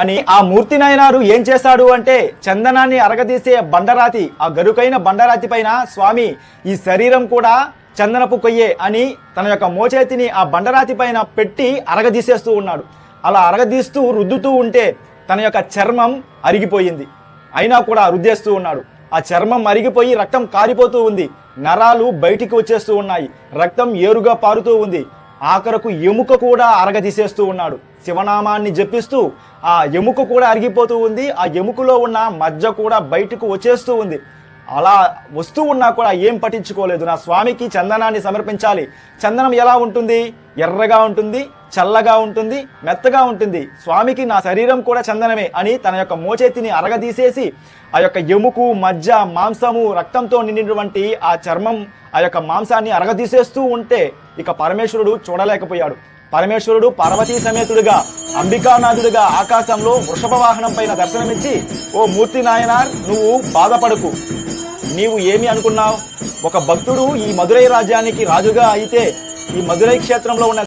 అని ఆ మూర్తి నాయనారు ఏం చేశాడు అంటే చందనాన్ని అరగదీసే బండరాతి ఆ గరుకైన బండరాతి పైన స్వామి ఈ శరీరం కూడా చందనపు కొయ్యే అని తన యొక్క మోచేతిని ఆ బండరాతి పైన పెట్టి అరగదీసేస్తూ ఉన్నాడు. అలా అరగదీస్తూ రుద్దుతూ ఉంటే తన యొక్క చర్మం అరిగిపోయింది. అయినా కూడా రుద్దేస్తూ ఉన్నాడు. ఆ చర్మం అరిగిపోయి రక్తం కారిపోతూ ఉంది. నరాలు బయటికి వచ్చేస్తూ ఉన్నాయి. రక్తం ఏరుగా పారుతూ ఉంది. ఆఖరకు ఎముక కూడా అరగదీసేస్తూ ఉన్నాడు. శివనామాన్ని జపిస్తూ ఆ ఎముక కూడా అరిగిపోతూ ఉంది. ఆ ఎముకలో ఉన్న మజ్జ కూడా బయటకు వచ్చేస్తూ ఉంది. అలా వస్తూ ఉన్నా కూడా ఏం పట్టించుకోలేదు. నా స్వామికి చందనాన్ని సమర్పించాలి. చందనం ఎలా ఉంటుంది? ఎర్రగా ఉంటుంది. చల్లగా ఉంటుంది మెత్తగా ఉంటుంది. స్వామికి నా శరీరం కూడా చందనమే అని తన యొక్క మోచేతిని అరగదీసేసి ఆ యొక్క ఎముకు మజ్జ మాంసము రక్తంతో నిండినటువంటి ఆ చర్మం ఆ యొక్క మాంసాన్ని అరగదీసేస్తూ ఉంటే ఇక పరమేశ్వరుడు చూడలేకపోయాడు. పరమేశ్వరుడు పార్వతీ సమేతుడుగా అంబికానాథుడిగా ఆకాశంలో వృషభ వాహనం పైన దర్శనమిచ్చి ఓ మూర్తి నాయన నువ్వు బాధపడకు. నీవు ఏమి అనుకున్నావు? ఒక భక్తుడు ఈ మదురై రాజ్యానికి రాజుగా అయితే ఈ మదురై క్షేత్రంలో ఉన్న